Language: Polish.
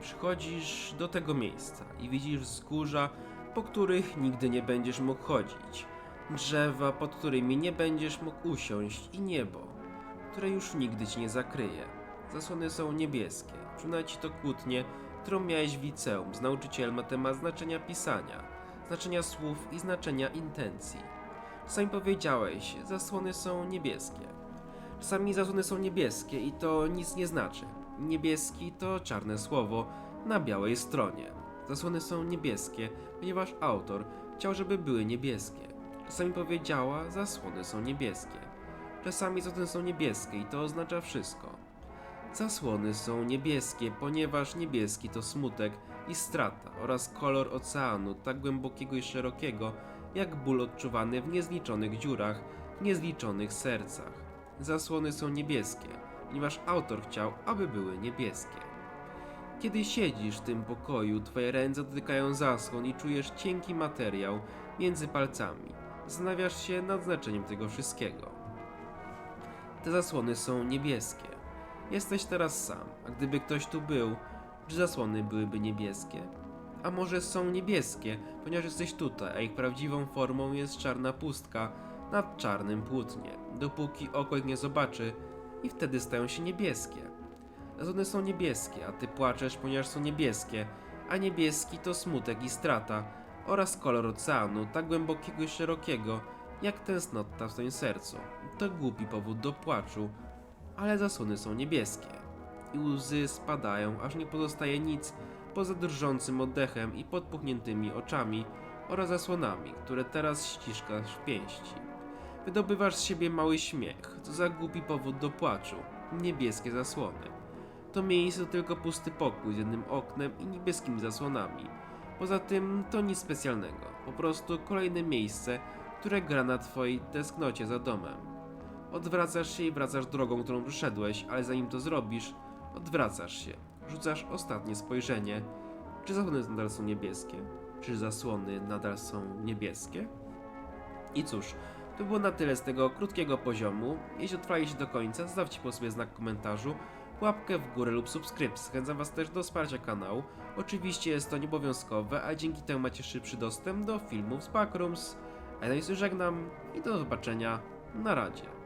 Przychodzisz do tego miejsca i widzisz wzgórza, po których nigdy nie będziesz mógł chodzić. Drzewa, pod którymi nie będziesz mógł usiąść i niebo, które już nigdy ci nie zakryje. Zasłony są niebieskie. Przypomina ci to kłótnie, którą miałeś w liceum z nauczycielem na temat znaczenia pisania, znaczenia słów i znaczenia intencji. Czasami powiedziałeś, zasłony są niebieskie. Czasami zasłony są niebieskie i to nic nie znaczy. Niebieski to czarne słowo na białej stronie. Zasłony są niebieskie, ponieważ autor chciał, żeby były niebieskie. Czasami powiedziała, zasłony są niebieskie. Czasami zasłony są niebieskie i to oznacza wszystko. Zasłony są niebieskie, ponieważ niebieski to smutek i strata oraz kolor oceanu tak głębokiego i szerokiego, jak ból odczuwany w niezliczonych dziurach, w niezliczonych sercach. Zasłony są niebieskie, ponieważ autor chciał, aby były niebieskie. Kiedy siedzisz w tym pokoju, twoje ręce dotykają zasłon i czujesz cienki materiał między palcami. Zastanawiasz się nad znaczeniem tego wszystkiego. Te zasłony są niebieskie. Jesteś teraz sam, a gdyby ktoś tu był, czy zasłony byłyby niebieskie? A może są niebieskie, ponieważ jesteś tutaj, a ich prawdziwą formą jest czarna pustka nad czarnym płótnie, dopóki oko nie zobaczy i wtedy stają się niebieskie. Zasłony są niebieskie, a ty płaczesz, ponieważ są niebieskie, a niebieski to smutek i strata oraz kolor oceanu, tak głębokiego i szerokiego, jak tęsknota w twoim sercu. To głupi powód do płaczu, ale zasłony są niebieskie. I łzy spadają, aż nie pozostaje nic poza drżącym oddechem i podpuchniętymi oczami oraz zasłonami, które teraz ściskasz w pięści. Wydobywasz z siebie mały śmiech, co za głupi powód do płaczu. Niebieskie zasłony. To miejsce to tylko pusty pokój z jednym oknem i niebieskimi zasłonami. Poza tym to nic specjalnego, po prostu kolejne miejsce, które gra na twojej tęsknocie za domem. Odwracasz się i wracasz drogą, którą przyszedłeś, ale zanim to zrobisz, odwracasz się. Rzucasz ostatnie spojrzenie. Czy zasłony nadal są niebieskie? Czy zasłony nadal są niebieskie? I cóż, to było na tyle z tego krótkiego poziomu. Jeśli dotrwaliście do końca, zostawcie po sobie znak komentarzu, łapkę w górę lub subskrypcję. Zachęcam Was też do wsparcia kanału. Oczywiście jest to nieobowiązkowe, a dzięki temu macie szybszy dostęp do filmów z Backrooms. A ja już żegnam i do zobaczenia na radzie.